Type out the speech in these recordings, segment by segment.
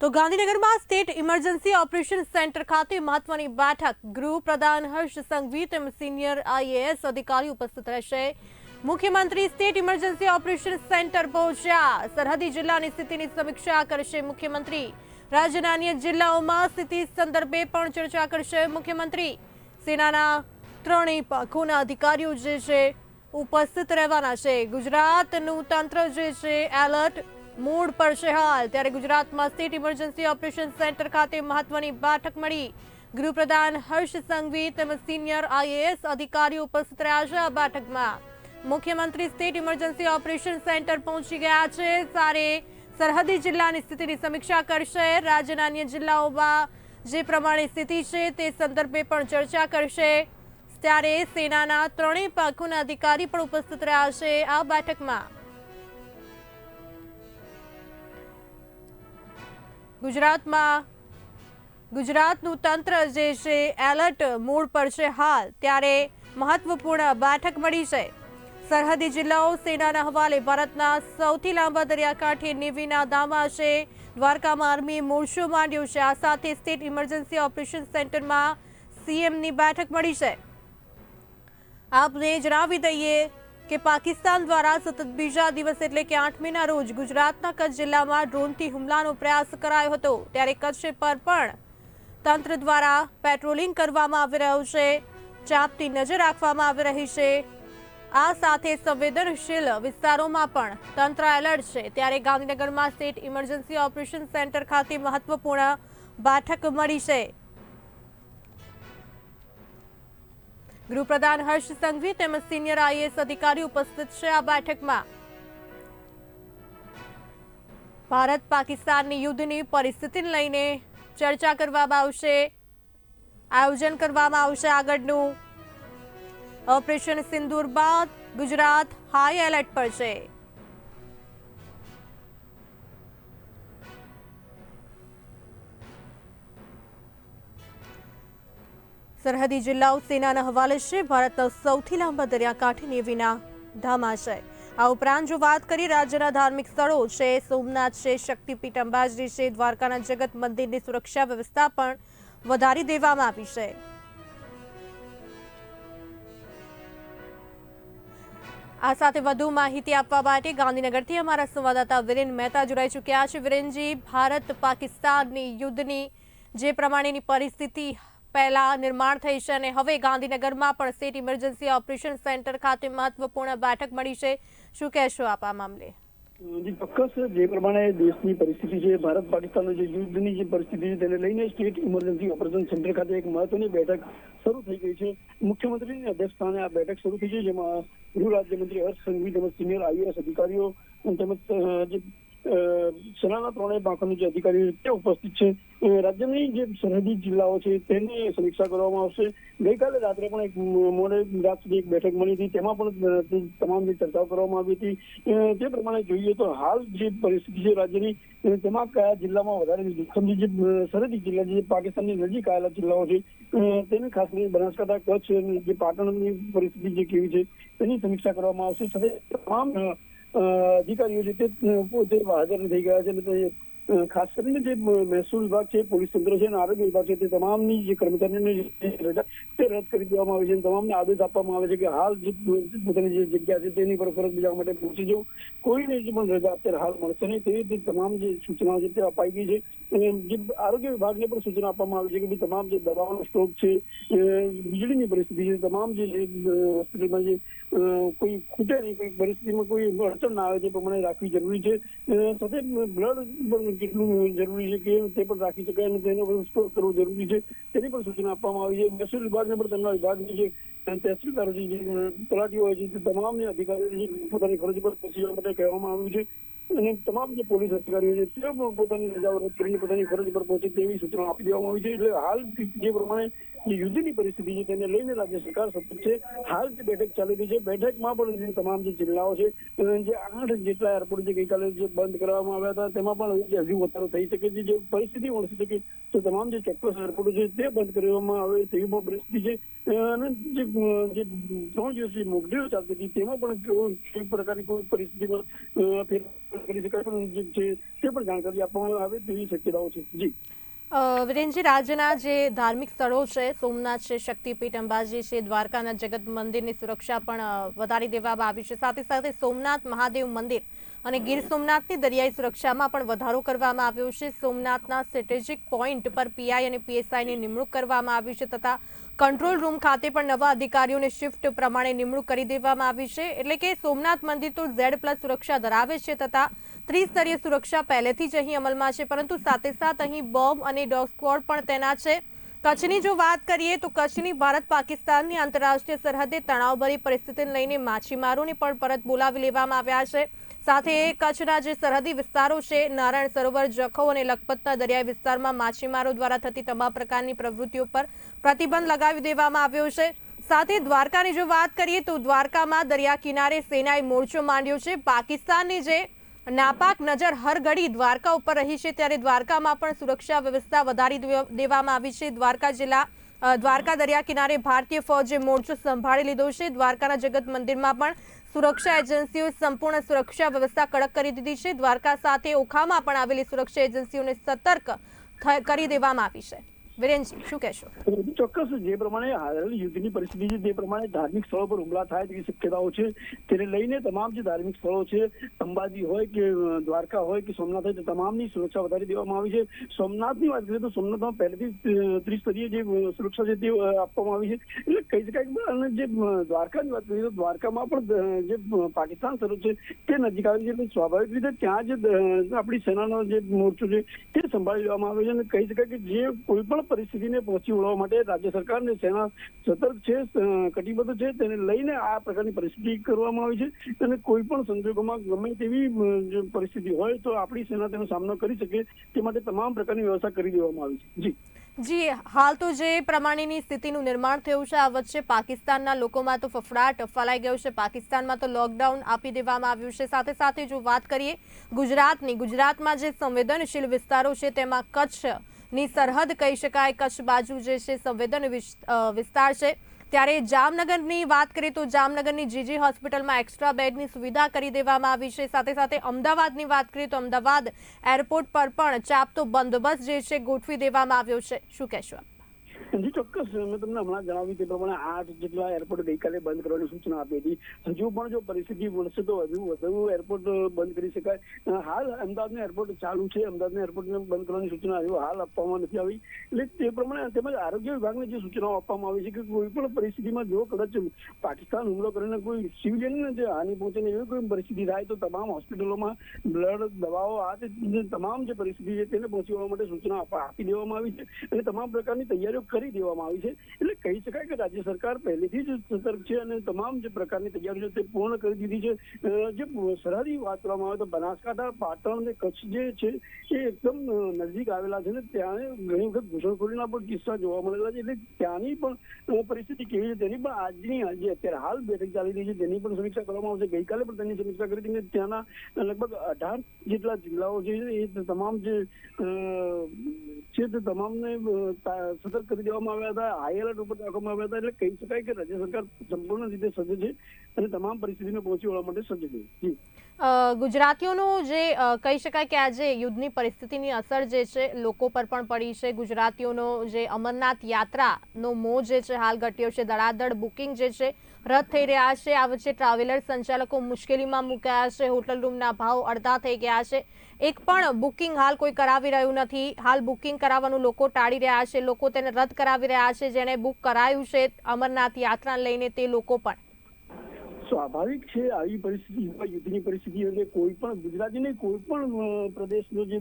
તો ગાંધીનગરમાં state emergency operation centre ખાતે મહત્વની બેઠક. ગૃહ પ્રધાન હર્ષ સંઘવી તેમજ સિનિયર આઈએએસ અધિકારી ઉપસ્થિત રહેશે. મુખ્યમંત્રી સ્ટેટ ઇમરજન્સી ઓપરેશન સેન્ટર પહોંચ્યા. સરહદી જિલ્લાની સ્થિતિની સમીક્ષા કરશે મુખ્યમંત્રી. રાજ્યના અન્ય જિલ્લાઓમાં સ્થિતિ સંદર્ભે પણ ચર્ચા કરશે મુખ્યમંત્રી. સેનાના ત્રણેય પાંખોના અધિકારીઓ જે છે, ઉપસ્થિત રહેવાના છે. ગુજરાતનું તંત્ર જે છે, એલર્ટ મૂડ પર હાલ. ત્યારે ગુજરાતમાં સ્ટેટ ઇમરજન્સી ઓપરેશન સેન્ટર ખાતે મહત્વની બેઠક મળી. ગૃહપ્રધાન હર્ષ સંઘવી તેમજ સિનિયર આઈએએસ અધિકારીઓ ઉપસ્થિત રહ્યા છે આ બેઠકમાં. મુખ્યમંત્રી સ્ટેટ ઇમરજન્સી ઓપરેશન સેન્ટર પહોંચી ગયા છે. સારે સરહદી જિલ્લાની સ્થિતિની સમીક્ષા કરશે. રાજ્યના અન્ય જિલ્લાઓમાં જે પ્રમાણે સ્થિતિ છે તે સંદર્ભે પણ ચર્ચા કરશે. ત્યારે સેનાના ત્રણેય પાંખોના અધિકારી પણ ઉપસ્થિત રહ્યા છે આ બેઠકમાં. ગુજરાતમાં ગુજરાતનું તંત્ર જે છે, એલર્ટ મૂડ પર છે હાલ, ત્યારે મહત્વપૂર્ણ બેઠક મળી છે. સરહદી જિલ્લાઓ સેનાના હવાલે ભારતના સૌથી લાંબા દરિયાકાંઠે નેવીના દામા છે. દ્વારકામાં આર્મીએ મોરચો માંડ્યો છે. આ સાથે સ્ટેટ ઇમરજન્સી ઓપરેશન સેન્ટરમાં સીએમની બેઠક મળી છે. આપને જણાવી દઈએ કે પાકિસ્તાન દ્વારા સતત બીજા દિવસ એટલે કે આઠમીના રોજ ગુજરાતના કચ્છ જિલ્લામાં ડ્રોનથી હુમલાનો પ્રયાસ કરાયો હતો. ત્યારે કચ્છ પર પણ તંત્ર દ્વારા પેટ્રોલિંગ કરવામાં આવી રહ્યું છે, ચાંપતી નજર રાખવામાં આવી રહી છે. આ સાથે સંવેદનશીલ વિસ્તારોમાં પણ તંત્ર એલર્ટ છે. ત્યારે ગાંધીનગરમાં સ્ટેટ ઇમરજન્સી ઓપરેશન સેન્ટર ખાતે મહત્વપૂર્ણ બેઠક મળી છે. ગૃહપ્રધાન હર્ષ સંઘવી તેમજ સિનિયર આઈએએસ અધિકારી ઉપસ્થિત છે આ બેઠકમાં. ભારત પાકિસ્તાનની યુદ્ધની પરિસ્થિતિને લઈને ચર્ચા કરવામાં આવશે, આયોજન કરવામાં આવશે આગળનું. ઓપરેશન સિંદૂર બાદ ગુજરાત હાઈ એલર્ટ પર છે. સરહદી જિલ્લાઓ સેનાના હવાલે છે. ભારતના સૌથી લાંબા દરિયાકાંઠે નેવીના ધામા છે આ ઉપરાંત જો વાત કરીએ રાજ્યના ધાર્મિક સ્થળો છે, સોમનાથ છે, શક્તિપીઠ અંબાજી છે, દ્વારકાના જગત મંદિરની સુરક્ષા વ્યવસ્થા પણ વધારી દેવામાં આવી છે. આ સાથે વધુ માહિતી આપવા માટે ગાંધીનગરથી અમારા સંવાદદાતા વિરેન મહેતા જોડાઈ ચૂક્યા છે. વિરેનજી, ભારત પાકિસ્તાનની યુદ્ધની જે પ્રમાણેની પરિસ્થિતિ પહેલા નિર્માણ થઈ છે અને હવે ગાંધીનગરમાં પણ સ્ટેટ ઇમરજન્સી ઓપરેશન સેન્ટર ખાતે મહત્વપૂર્ણ બેઠક મળી છે. શું કહેશો આપ આ મામલે? જી, ચોક્કસ. જે પ્રમાણે દેશની પરિસ્થિતિ છે, ભારત પાકિસ્તાનની જે યુદ્ધની જે પરિસ્થિતિ છે, તેને લઈને સ્ટેટ ઇમરજન્સી ઓપરેશન સેન્ટર ખાતે એક મહત્વની બેઠક શરૂ થઈ ગઈ છે. મુખ્યમંત્રીની અધ્યક્ષસ્થાને આ બેઠક શરૂ થઈ છે, જેમાં ગૃહ રાજ્યમંત્રી હર્ષ સંઘવી તેમજ સિનિયર આઈએએસ અધિકારીઓ તેમજ જે સેનાના ત્રણેય પાંખોના જે અધિકારીઓ તે ઉપસ્થિત છે. રાજ્યની જે સરહદી જિલ્લાઓ છે તેની સમીક્ષા કરવામાં આવશે. ગઈકાલે રાત્રે પણ એક મોડે રાત સુધી એક બેઠક મળી હતી. તેમાં પણ તમામ જે ચર્ચાઓ કરવામાં આવી હતી. તે પ્રમાણે જોઈએ તો હાલ જે પરિસ્થિતિ છે રાજ્યની તેમાં કયા જિલ્લામાં વધારે જોખમની જે સરહદી જિલ્લા જે પાકિસ્તાનની નજીક આવેલા જિલ્લાઓ છે તેની ખાસ કરીને બનાસકાંઠા, કચ્છ જે પાટણની પરિસ્થિતિ જે કેવી છે તેની સમીક્ષા કરવામાં આવશે. સાથે તમામ અધિકારીઓ છે તે હાજર થઈ ગયા છે ખાસ કરીને જે મહેસૂલ વિભાગ છે, પોલીસ તંત્ર છે અને આરોગ્ય વિભાગ છે, તે તમામની જે કર્મચારીઓની તે રદ કરી દેવામાં આવે છે અને તમામને આદેશ આપવામાં આવે છે કે હાલ જે પોતાની જે જગ્યા છે, તેની પર ફરજ બજાવવા માટે પહોંચી જવું કોઈને જે પણ રજા અત્યારે હાલ મળશે નહીં. તેવી રીતે તમામ જે સૂચનાઓ છે, તે અપાઈ ગઈ છે. અને જે આરોગ્ય વિભાગને પણ સૂચના આપવામાં આવી છે કે ભાઈ તમામ જે દવાઓનો સ્ટોક છે વીજળીની પરિસ્થિતિ છે, તમામ જે હોસ્પિટલમાં જે કોઈ ખૂટે નહીં, કોઈ પરિસ્થિતિમાં કોઈ અડચણ ના આવે તે પ્રમાણે રાખવી જરૂરી છે. સાથે બ્લડ કેટલું જરૂરી છે કે તે પણ રાખી શકાય અને તેનો સ્ટોર કરવો જરૂરી છે. તેની પણ સૂચના આપવામાં આવી છે. મહેસૂલ વિભાગને પણ તેમના વિભાગની જે તહેસીલદારો જે તલાટીઓ હોય છે તે તમામને અધિકારીઓ પોતાની ફરજ પર પહોંચી જવા માટે કહેવામાં આવ્યું છે. અને તમામ જે પોલીસ અધિકારીઓ છે તે પણ પોતાની રજાઓ રદ કરીને પોતાની ફરજ પર પહોંચે તેવી સૂચના આપી દેવામાં આવી છે. એટલે હાલ જે પ્રમાણે યુદ્ધની પરિસ્થિતિ છે, તેને લઈને રાજ્ય સરકાર સતત છે. હાલ જે બેઠક ચાલી રહી છે, બેઠકમાં પણ જે તમામ જે જિલ્લાઓ છે જે આઠ જેટલા એરપોર્ટ જે ગઈકાલે જે બંધ કરવામાં આવ્યા હતા, તેમાં પણ હજુ વધારો થઈ શકે છે. જે પરિસ્થિતિ મળશે શકે તો તમામ જે ચોક્કસ એરપોર્ટ છે, તે બંધ કરવામાં આવે તેવી પણ પરિસ્થિતિ છે. અને જે ત્રણ દિવસની મોકડ્રીલ ચાલતી હતી, તેમાં પણ કેવી પ્રકારની કોઈ પરિસ્થિતિમાં ફેર કરી શકાય પણ જે તે પણ જાણકારી આપવામાં આવે તેવી શક્યતાઓ છે. જી. વિરેનજી, રાજ્યના જે ધાર્મિક સ્થળો છે, સોમનાથ છે, શક્તિપીઠ, અંબાજી છે, દ્વારકાના જગત મંદિરની સુરક્ષા પણ વધારી દેવામાં આવી છે. સાથે સાથે સોમનાથ મહાદેવ મંદિર અને ગીર સોમનાથની દરિયાઈ સુરક્ષામાં પણ વધારો કરવામાં આવ્યો છે. સોમનાથના સ્ટ્રેટેજિક પોઈન્ટ પર પીઆઈ અને પીએસઆઈની નિમણૂક કરવામાં આવી છે તથા કંટ્રોલ રૂમ ખાતે પણ નવા અધિકારીઓને શિફ્ટ પ્રમાણે નિમણૂક કરી દેવામાં આવી છે. એટલે કે સોમનાથ મંદિર તો ઝેડ પ્લસ સુરક્ષા ધરાવે છે તથા ત્રિસ્તરીય સુરક્ષા પહેલેથી જ અહીં અમલમાં છે, પરંતુ સાથે સાથ અહીં બોમ્બ અને ડોગ સ્ક્વોડ પણ તેના છે. કચ્છની જો વાત કરીએ તો કચ્છની ભારત પાકિસ્તાનની આંતરરાષ્ટ્રીય સરહદે તણાવભરી પરિસ્થિતિને લઈને માછીમારોને પણ પરત બોલાવી લેવામાં આવ્યા છે. સાથે કચ્છના જે સરહદી વિસ્તારો છે, નારાયણ સરોવર, જખૌ અને લખપતના દરિયાઈ વિસ્તારમાં માછીમારો દ્વારા થતી તમામ પ્રકારની પ્રવૃત્તિઓ પર પ્રતિબંધ લગાવી દેવામાં આવ્યો છે. સાથે દ્વારકાની જો વાત કરીએ તો દ્વારકામાં દરિયા કિનારે સેનાએ મોરચો માંડ્યો છે. પાકિસ્તાનની જે નાપાક નજર હર ઘડી દ્વારકા ઉપર રહી છે. ત્યારે દ્વારકામાં પણ સુરક્ષા વ્યવસ્થા વધારી દેવામાં આવી છે. દ્વારકા જિલ્લા દ્વારકા દરિયા કિનારે ભારતીય ફોજે મોરચો સંભાળી લીધો છે. દ્વારકાના જગત મંદિરમાં પણ સુરક્ષા એજન્સીઓએ સંપૂર્ણ સુરક્ષા વ્યવસ્થા કડક કરી દીધી છે. દ્વારકા સાથે ઓખામાં પણ આવેલી સુરક્ષા એજન્સીઓને સતર્ક કરી દેવામાં આવી છે. વિરેનજી, શું કહેશો? ચોક્કસ જે પ્રમાણે હાલ યુદ્ધની પરિસ્થિતિ છે તે પ્રમાણે ધાર્મિક સ્થળો પર હુમલા થાય તેવી શક્યતાઓ છે, તેને લઈને તમામ જે ધાર્મિક સ્થળો છે, અંબાજી હોય કે દ્વારકા હોય કે સોમનાથ હોય, તે તમામની સુરક્ષા વધારી દેવામાં આવી છે. સોમનાથની વાત કરીએ તો સોમનાથમાં પહેલેથી ત્રિસ્તરીય જે સુરક્ષા છે તે આપવામાં આવી છે. એટલે કહી શકાય અને જે દ્વારકાની વાત કરીએ તો દ્વારકામાં પણ જે પાકિસ્તાન સ્વરૂપ છે, તે નજીક આવી છે. એટલે સ્વાભાવિક રીતે ત્યાં જે આપણી સેનાનો જે મોરચો છે, તે સંભાળી લેવામાં આવ્યો છે અને કહી શકાય કે જે કોઈ પણ પરિસ્થિતિને પહોંચી વળવા માટે રાજ્ય સરકાર સેના સતર્ક છે કટિબદ્ધ છે, તેને લઈને આ પ્રકારની પરિસ્થિતિ કરવામાં આવી છે. અને કોઈ પણ સંજોગોમાં ગમે તેવી પરિસ્થિતિ હોય તો આપણી સેના તેનો સામનો કરી શકે તે માટે તમામ પ્રકારની વ્યવસ્થા કરી દેવામાં આવી છે. જી. જી, હાલ તો જે પ્રમાણેની સ્થિતિનું નિર્માણ થયું છે, આ વચ્ચે પાકિસ્તાનના લોકોમાં તો ફફડાટ ફેલાઈ ગયો છે. પાકિસ્તાનમાં તો લોકડાઉન આપી દેવામાં આવ્યું છે. સાથે સાથે જો વાત કરીએ ગુજરાતની, ગુજરાતમાં જે સંવેદનશીલ વિસ્તારો છે, તેમાં કચ્છની સરહદ કહી શકાય, કચ્છ બાજુ જે છે, સંવેદન વિસ- વિસ્તાર છે. ત્યારે જામનગરની વાત કરીએ તો જામનગરની જીજી હોસ્પિટલમાં એક્સ્ટ્રા બેડની સુવિધા કરી દેવામાં આવી છે. સાથે સાથે અમદાવાદની વાત કરીએ તો અમદાવાદ એરપોર્ટ પર પણ ચાપતો બંદોબસ્ત જે છે, ગોઠવી દેવામાં આવ્યો છે. શું કહેશો જી ચોક્કસ મેં તમને હમણાં જણાવ્યું તે પ્રમાણે આઠ જેટલા એરપોર્ટ ગઈકાલે બંધ કરવાની સૂચના આપી હતી. હજુ પણ જો પરિસ્થિતિ વળશે તો હજુ વધુ એરપોર્ટ બંધ કરી શકાય. હાલ અમદાવાદનું એરપોર્ટ ચાલુ છે. અમદાવાદના એરપોર્ટને બંધ કરવાની સૂચના હજુ હાલ આપવામાં નથી આવી. એટલે તે પ્રમાણે તેમજ આરોગ્ય વિભાગને જે સૂચનાઓ આપવામાં આવી છે કે કોઈ પણ પરિસ્થિતિમાં જો કદાચ પાકિસ્તાન હુમલો કરીને કોઈ સિવિલિયનને જે હાનિ પહોંચે એવી કોઈ પરિસ્થિતિ થાય તો તમામ હોસ્પિટલોમાં બ્લડ દવાઓ, આ તમામ જે પરિસ્થિતિ છે તેને પહોંચી વળવા માટે સૂચના આપી દેવામાં આવી છે. અને તમામ પ્રકારની તૈયારીઓ કરી દેવામાં આવી છે. એટલે કહી શકાય કે રાજ્ય સરકાર પહેલેથી જ સતર્ક છે અને તમામ જે પ્રકારની તૈયારીઓ તે પૂર્ણ કરી દીધી છે. જે સરહદી વાત કરવામાં આવે તો બનાસકાંઠા, પાટણ અને કચ્છ જે છે એ એકદમ નજીક આવેલા છે ને ત્યાં ઘણી વખત ઘૂસણખોરીના પણ કિસ્સા જોવા મળેલા છે. એટલે ત્યાંની પણ પરિસ્થિતિ કેવી છે તેની પણ આજની જે અત્યારે હાલ બેઠક ચાલી રહી છે તેની પણ સમીક્ષા કરવામાં આવશે. ગઈકાલે પણ તેની સમીક્ષા કરી હતી ત્યાંના લગભગ અઢાર જેટલા જિલ્લાઓ છે એ તમામ જે છે તે તમામને સતર્ક કરી દેવામાં આવ્યા હતા હાઈ એલર્ટ ઉપર રાખવામાં આવ્યા હતા, એટલે કહી શકાય કે રાજ્ય સરકાર સંપૂર્ણ રીતે સજ્જ છે. અને તમામ પરિસ્થિતિને પહોંચી વળવા માટે સજ્જ છે. ગુજરાતીઓનું જે કહી શકાય કે આજે યુદ્ધની પરિસ્થિતિની અસર જે છે, લોકો પર પણ પડી છે. ગુજરાતીઓનો જે અમરનાથ યાત્રાનો મોહ જે છે, હાલ ઘટ્યો છે. દડાદડ બુકિંગ જે છે, રદ થઈ રહ્યા છે. આ વચ્ચે ટ્રાવેલર સંચાલકો મુશ્કેલીમાં મુકાયા છે. હોટલ રૂમના ભાવ અડધા થઈ ગયા છે. એક પણ બુકિંગ હાલ કોઈ કરાવી રહ્યું નથી. હાલ બુકિંગ કરાવવાનું લોકો ટાળી રહ્યા છે. લોકો તેને રદ કરાવી રહ્યા છે. જેણે બુક કરાયું છે અમરનાથ યાત્રાને લઈને તે લોકો પણ સ્વાભાવિક છે આવી પરિસ્થિતિમાં યુદ્ધની પરિસ્થિતિ એટલે કોઈ પણ ગુજરાતી કોઈ પણ પ્રદેશનો જે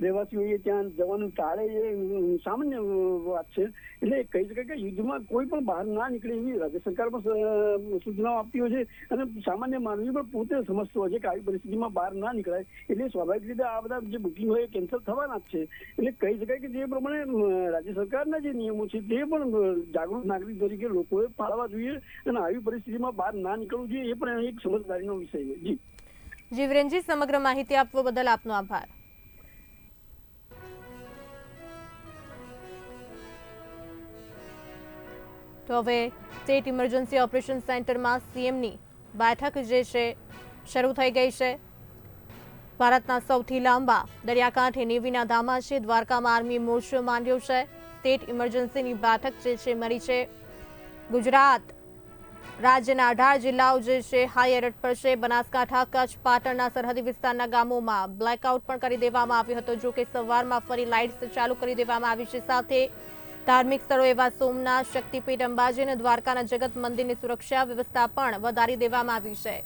રહેવાસી હોય એ ત્યાં જવાનું ટાળે એ સામાન્ય વાત છે. એટલે કહી શકાય કે યુદ્ધમાં કોઈ પણ બહાર ના નીકળે એવી રાજ્ય સરકાર પણ સૂચનાઓ આપતી હોય છે. અને સામાન્ય માનવી પણ પોતે સમજતો હોય છે કે આવી પરિસ્થિતિમાં બહાર ના નીકળાય. એટલે સ્વાભાવિક રીતે આ બધા જે બુકિંગ હોય એ કેન્સલ થવાના જ છે. એટલે કહી શકાય કે જે પ્રમાણે રાજ્ય સરકારના જે નિયમો છે તે પણ જાગૃત નાગરિક તરીકે લોકોએ પાળવા જોઈએ. અને આવી પરિસ્થિતિમાં બહાર ના નીકળવું જોઈએ, એ પણ એક સમજદારીનો વિષય છે. જી. જીવરેનજી સમગ્ર માહિતી આપવા બદલ આપનો આભાર. તો હવે સ્ટેટ ઇમરજન્સી ઓપરેશન સેન્ટરમાં સીએમની બેઠક જે છે, શરૂ થઈ ગઈ છે. ભારતના સૌથી લાંબા દરિયાકાંઠે નેવીના ધામા છે, દ્વારકામાં આર્મી મોરચો માંડ્યો છે. સ્ટેટ ઇમરજન્સીની બેઠક જે છે, મળી છે. ગુજરાત રાજ્યના અઢાર જિલ્લાઓ જે છે હાઈ એલર્ટ પર છે. બનાસકાંઠા, કચ્છ, પાટણના સરહદી વિસ્તારના ગામોમાં બ્લેકઆઉટ પણ કરી દેવામાં આવ્યો હતો. જો કે સવારમાં ફરી લાઇટ્સ ચાલુ કરી દેવામાં આવી છે. સાથે ધાર્મિક સ્થળો એવા સોમનાથ, શક્તિપીઠ, અંબાજી અને દ્વારકાના જગત મંદિરની સુરક્ષા વ્યવસ્થા પણ વધારી દેવામાં આવી છે.